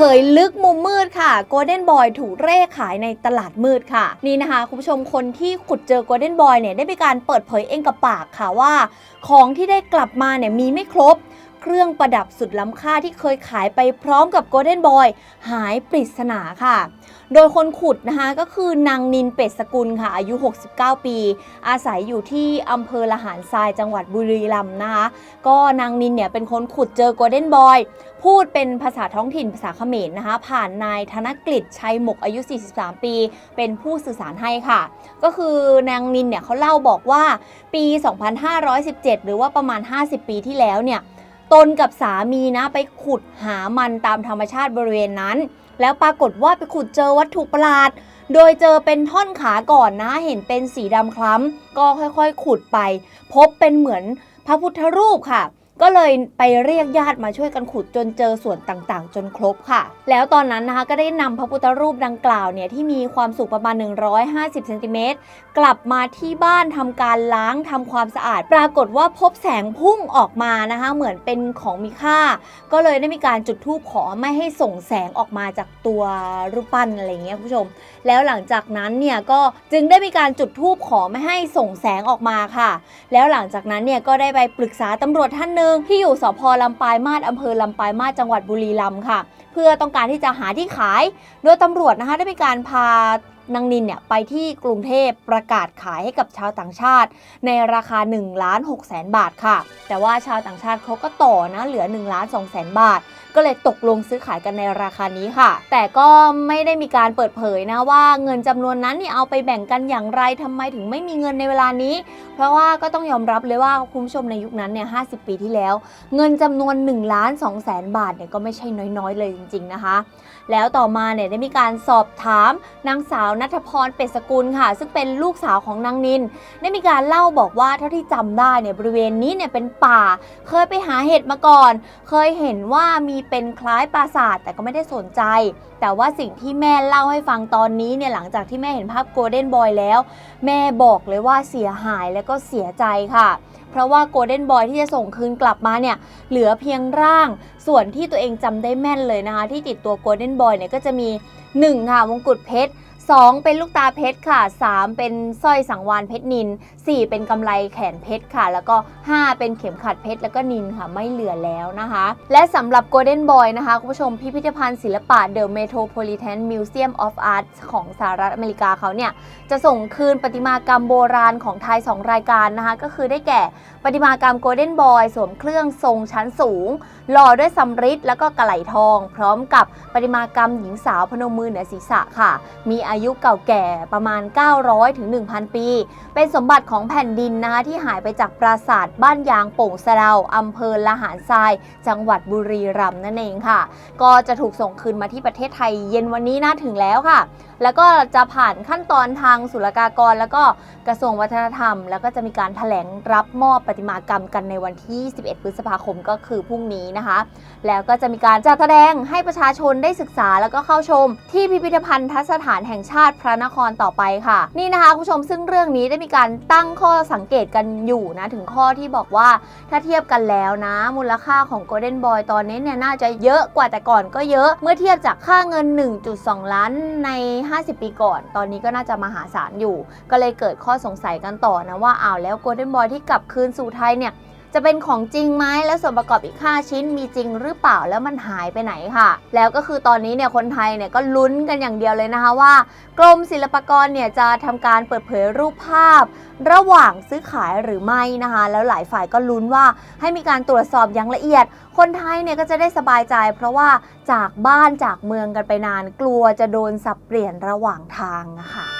ผยลึกมุมมืดค่ะโกลเด้นบอยถูกเร่ขายในตลาดมืดค่ะ นี่นะคะ คุณผู้ชมคนที่ขุดเจอโกลเด้นบอยเนี่ยได้มีการเปิดเผยเองกับปากค่ะว่า ของที่ได้กลับมาเนี่ยมีไม่ครบ เครื่องประดับสุดล้ำค่าที่เคยขายไปพร้อมกับโกลเด้นบอยหายปริศนาค่ะ โดยคนขุดนะคะก็คือนางนินเป็ดสกุลค่ะ อายุ 69 ปี อาศัยอยู่ที่อำเภอละหารทรายจังหวัดบุรีรัมย์นะคะก็นางนินเนี่ยเป็นคนขุดเจอโกลเด้นบอยพูดเป็นภาษาท้องถิ่นภาษาเขมรนะคะ ผ่านนายธนกฤษชัยหมกอายุ 43 ปี เป็นผู้สื่อสารให้ค่ะ ก็คือนางนินเนี่ยเขาเล่าบอกว่าปี 2517 หรือว่าประมาณ 50 ปีที่แล้วเนี่ย ตนกับสามีนะไปขุดหามันตามธรรมชาติบริเวณนั้น แล้วปรากฏว่าไปขุดเจอวัตถุประหลาด โดยเจอเป็นท่อนขาก่อนนะเห็นเป็นสีดำคล้ำ ก็ค่อยๆ ขุดไป พบเป็นเหมือนพระพุทธรูปค่ะ ก็เลยไปเรียกญาติมาช่วยกันขุดจนเจอส่วนต่างๆ จนครบค่ะ แล้วตอนนั้นนะคะก็ได้นำพระพุทธรูปดังกล่าวเนี่ยที่มีความสูงประมาณ 150เซนติเมตรกลับมาที่บ้านทำการล้างทำความสะอาด ปรากฏว่าพบแสงพุ่งออกมานะคะ เหมือนเป็นของมีค่า ก็เลยได้มีการจุดธูปขอไม่ให้ส่งแสงออกมาจากตัวรูปปั้นอะไรอย่างเงี้ยคุณผู้ชม แล้วหลังจากนั้นเนี่ยก็จึงได้มีการจุดธูปขอไม่ให้ส่งแสงออกมาค่ะ แล้วหลังจากนั้นเนี่ยก็ได้ไปปรึกษาตำรวจท่านหนึ่งที่อยู่สพลำปายมาศอำเภอลำปายมาศจังหวัดบุรีรัมย์ค่ะ เพื่อต้องการที่จะหาที่ขาย โดยตำรวจนะคะได้มีการพานางนินเนี่ยไปที่กรุงเทพประกาศขายให้กับชาวต่างชาติ ในราคา1ล้าน6แสนบาทค่ะ แต่ว่าชาวต่างชาติเขาก็ต่อนะเหลือ1ล้าน2แสนบาท ก็เลยตกลงซื้อขายกันในราคานี้ค่ะ แต่ก็ไม่ได้มีการเปิดเผยนะว่าเงินจำนวนนั้นเนี่ยเอาไปแบ่งกันอย่างไรทำไมถึงไม่มีเงินในเวลานี้ เพราะว่าก็ต้องยอมรับเลยว่าคุณผู้ชมในยุคนั้นเนี่ย50ปีที่แล้ว เงินจำนวน1ล้าน2แสนบาทเนี่ยก็ไม่ใช่น้อยๆ เลยจริง ๆนะคะ แล้วต่อมาเนี่ยได้มีการสอบถามนางสาวนัทพรเป็ดสกุลค่ะ ซึ่งเป็นลูกสาวของนางนิน ได้มีการเล่าบอกว่าเท่าที่จำได้เนี่ยบริเวณนี้เนี่ยเป็นป่า เคยไปหาเห็ดมาก่อน เคยเห็นว่ามีเป็นคล้ายปราสาทแต่ก็ไม่ได้สนใจ แต่ว่าสิ่งที่แม่เล่าให้ฟังตอนนี้เนี่ยหลังจากที่แม่เห็นภาพโกลเด้นบอยแล้ว แม่บอกเลยว่าเสียหายและก็เสียใจค่ะ เพราะว่าโกลเด้นบอยที่จะส่งคืนกลับมาเนี่ยเหลือเพียงร่าง ส่วนที่ตัวเองจำได้แม่นเลยนะคะ ที่ติดตัวโกลเด้นบอยเนี่ยก็จะมี 1 ค่ะมงกุฎเพชร 2 เป็นลูกตาเพชรค่ะ 3 เป็นสร้อยสังวานเพชรนิน 4 เป็นกำไรแขนเพชรค่ะ แล้วก็ 5 เป็นเข็มขัดเพชรแล้วก็นินค่ะไม่เหลือแล้วนะคะ และสำหรับ Golden Boy นะคะคุณผู้ชมพิพิธภัณฑ์ศิลปะ The Metropolitan Museum of Art ของสหรัฐอเมริกาเขาเนี่ยจะส่งคืนประติมากรรมโบราณของไทย 2 รายการนะคะ ก็คือได้แก่ประติมากรรม Golden Boy สวมเครื่องทรงชั้นสูงหล่อด้วยสำริดแล้วก็กระไหลทอง พร้อมกับประติมากรรมหญิงสาวพนมมือเหนือศีรษะค่ะ มีอายุเก่าแก่ประมาณ 900ถึง1,000 ปี เป็นสมบัติของแผ่นดินนะคะที่หายไปจากปราสาทบ้านยางโป่งสะเดาอำเภอละหารทราย จังหวัดบุรีรัมย์นั่นเองค่ะ ก็จะถูกส่งคืนมาที่ประเทศไทยเย็นวันนี้น่าถึงแล้วค่ะ แล้วก็จะผ่านขั้นตอนทางศุลกากร แล้วก็กระทรวงวัฒนธรรม แล้วก็จะมีการถแถลงรับมอบประติมากรรมกันในวันที่ 11 พฤษภาคมก็คือพรุ่งนี้นะคะ แล้วก็จะมีการจัดแสดงให้ประชาชนได้ศึกษาแล้วก็เข้าชม ที่พิพิธภัณฑสถานแห่งชาติพระนครต่อไปค่ะ นี่นะคะคุณผู้ชมซึ่งเรื่องนี้ได้มีการตั้งข้อสังเกตกันอยู่นะ ถึงข้อที่บอกว่าถ้าเทียบกันแล้วนะ มูลค่าของ Golden Boy ตอนนี้เนี่ยน่าจะเยอะกว่าแต่ก่อนก็เยอะเมื่อเทียบจากค่าเงิน 1.2 ล้านใน 50 ปีก่อน ตอนนี้ก็น่าจะมหาศาลอยู่ ก็เลยเกิดข้อสงสัยกันต่อนะว่าอ้าวแล้ว Golden Boy ที่กลับคืนสู่ไทยเนี่ย จะเป็นของจริงไหมและส่วนประกอบอีก 5 ชิ้นมีจริงหรือเปล่าแล้วมันหายไปไหนค่ะ แล้วก็คือตอนนี้เนี่ยคนไทยเนี่ยก็ลุ้นกันอย่างเดียวเลยนะคะว่า กรมศิลปากรเนี่ยจะทำการเปิดเผยรูปภาพ ระหว่างซื้อขายหรือไม่นะคะ แล้วหลายฝ่ายก็ลุ้นว่าให้มีการตรวจสอบอย่างละเอียด คนไทยเนี่ยก็จะได้สบายใจ เพราะว่าจากบ้านจากเมืองกันไปนาน กลัวจะโดนสับเปลี่ยนระหว่างทางะค่ะ